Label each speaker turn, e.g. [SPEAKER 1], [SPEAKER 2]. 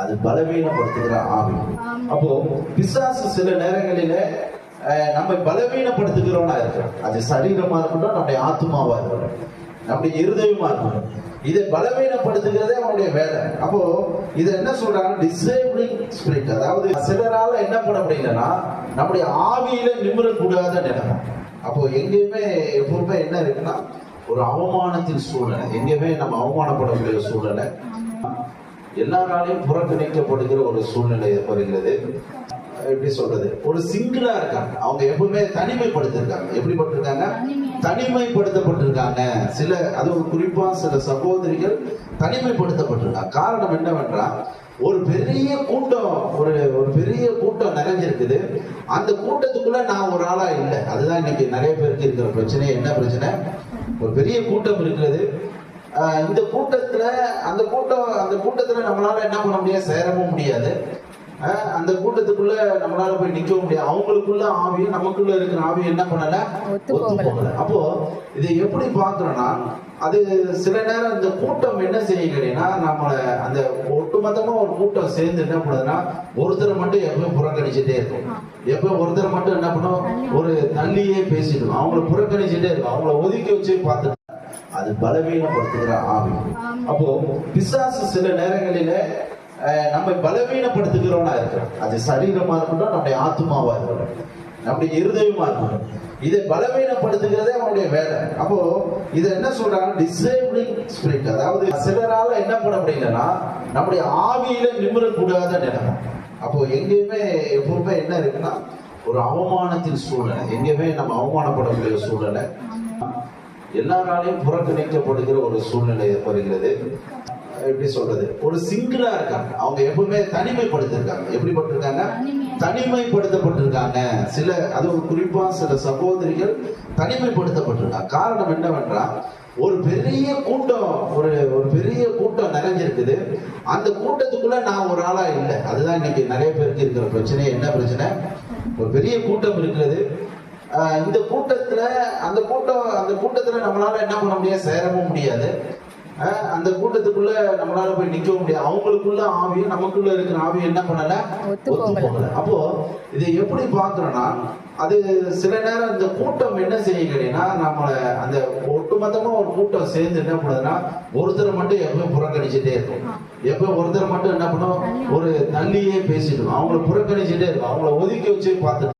[SPEAKER 1] அது பலவீனப்படுத்துகிற ஆவி. அப்போ பிசாசு சில நேரங்களில நம்மை பலவீனப்படுத்துகிறவனா இருக்கிறான். அது சரீரமா இருக்கட்டும் நம்முடைய ஆத்மாவா இருக்கட்டும் நம்முடைய இருதயமா இருக்கட்டும். இதை பலவீனப்படுத்துகிறதே அவனுடைய வேலை. அப்போ இதை என்ன சொல்றாங்க டிசேபிளிங் ஸ்பிரிட் அதாவது சிலரால என்ன பண்ண முடியலன்னா நம்முடைய ஆவியில நிமிரக்கூடாத நிலைமை அப்போ எங்கேயுமே எப்பவுமே என்ன இருக்குன்னா ஒரு அவமானத்தின் சூழ்நிலை. எங்கேயுமே நம்ம அவமானப்படக்கூடிய சூழ்நிலை. எல்லாராலையும் புறக்கணிக்கப்படுகிற ஒரு சூழ்நிலை வருகிறது எப்படி சொல்றது? ஒரு சிங்கிளா இருக்காங்க. அவங்க எப்பவுமே தனிமைப்படுத்திருக்காங்க. எப்படி பட்டிருக்காங்க தனிமைப்படுத்தப்பட்டிருக்காங்க. சில அதுவும் குறிப்பா சில சகோதரிகள் தனிமைப்படுத்தப்பட்டிருக்காங்க. காரணம் என்னவென்றால் ஒரு பெரிய கூட்டம் ஒரு ஒரு பெரிய கூட்டம் நிறைஞ்சிருக்குது. அந்த கூட்டத்துக்குள்ள நான் ஒரு ஆளா இல்லை. அதுதான் இன்னைக்கு நிறைய பேருக்கு இருக்கிற பிரச்சனை. என்ன பிரச்சனை? ஒரு பெரிய கூட்டம் இருக்கிறது. இந்த கூட்டத்துல அந்த கூட்டம் அந்த கூட்டத்துல நம்மளால என்ன பண்ண முடியாது? சேரவும் முடியாது. அந்த கூட்டத்துக்குள்ள நம்மளால போய் நிக்கவும் முடியாது. அவங்களுக்குள்ள ஆவியும் நமக்குள்ள இருக்கிற ஆவியும் என்ன பண்ணல?
[SPEAKER 2] ஒத்து போகல.
[SPEAKER 1] அப்போ இதை எப்படி பாக்குறோம்னா அது சில நேரம் இந்த கூட்டம் என்ன செய்யுங்கன்னா நம்மள அந்த ஒட்டுமொத்தமா ஒரு கூட்டம் சேர்ந்து என்ன பண்ணுதுன்னா ஒருத்தரை மட்டும் எப்பவும் புறக்கணிச்சுட்டே இருக்கும். எப்ப ஒருத்தர் மட்டும் என்ன பண்ணும்? ஒரு தள்ளியே பேசிடும் அவங்கள புறக்கணிச்சுட்டே இருக்கும். அவங்கள ஒதுக்கி வச்சு பார்த்துட்டு அது பலவீனப்படுத்துகிற. ஆவி அப்போ பிசாசு சில நேரங்களில நம்மை பலவீனப்படுத்துகிறவனா இருக்கிறான். அது சரீரமா இருக்கட்டும் நம்முடைய ஆத்மாவா இருக்கட்டும். நம்முடைய இருதயமா இருக்கட்டும். இதை பலவீனப்படுத்துகிறதே அவனுடைய வேலை. அப்போ இதை என்ன சொல்றாங்க? டிசேபிளிங் ஸ்பிரிட் அதாவது சிலரால என்ன பண்ண முடியலன்னா நம்முடைய ஆவியில நிமிரக்கூடாத நிலைமை. அப்போ எங்கேயுமே எப்பவுமே என்ன இருக்குன்னா ஒரு அவமானத்தின் சூழ்நிலை. எங்கேயுமே நம்ம அவமானப்படக்கூடிய சூழ்நிலை. எல்லாராலையும் புறக்கணிக்கப்படுகிற ஒரு சூழ்நிலை வருகிறது எப்படி சொல்றது? ஒரு சிங்கிளா இருக்காங்க. அவங்க எப்பவுமே தனிமைப்படுத்திருக்காங்க. எப்படி பட்டிருக்காங்க தனிமைப்படுத்தப்பட்டிருக்காங்க. சில அதுவும் குறிப்பா சில சகோதரிகள் தனிமைப்படுத்தப்பட்டிருக்காங்க. காரணம் என்னவென்றால் ஒரு பெரிய கூட்டம் ஒரு ஒரு பெரிய கூட்டம் நிறைஞ்சிருக்குது. அந்த கூட்டத்துக்குள்ள நான் ஒரு ஆளா இல்லை. அதுதான் இன்னைக்கு நிறைய பேருக்கு இருக்கிற பிரச்சனை. என்ன பிரச்சனை? ஒரு பெரிய கூட்டம் இருக்கிறது. இந்த கூட்டத்துல அந்த கூட்டம் அந்த கூட்டத்துல நம்மளால என்ன பண்ண முடியாது சேரவும் முடியாது. அந்த கூட்டத்துக்குள்ள நம்மளால போய் நிக்கவும் முடியாது. அவங்களுக்குள்ள ஆவியும் நமக்குள்ள இருக்கிற ஆவியும் என்ன பண்ணல?
[SPEAKER 2] ஒத்து
[SPEAKER 1] போகல. அப்போ இதை எப்படி பாக்குறோம்னா அது சில நேரம் இந்த கூட்டம் என்ன செய்யுங்கன்னா நம்மள அந்த ஒட்டுமொத்தமா ஒரு கூட்டம் சேர்ந்து என்ன பண்ணுதுன்னா ஒருத்தரை மட்டும் எப்பவும் புறக்கணிச்சுட்டே இருக்கும். எப்ப ஒருத்தர் மட்டும் என்ன பண்ணும்? ஒரு தள்ளியே பேசிடும் அவங்கள புறக்கணிச்சுட்டே இருக்கும். அவங்கள ஒதுக்கி வச்சு பார்த்து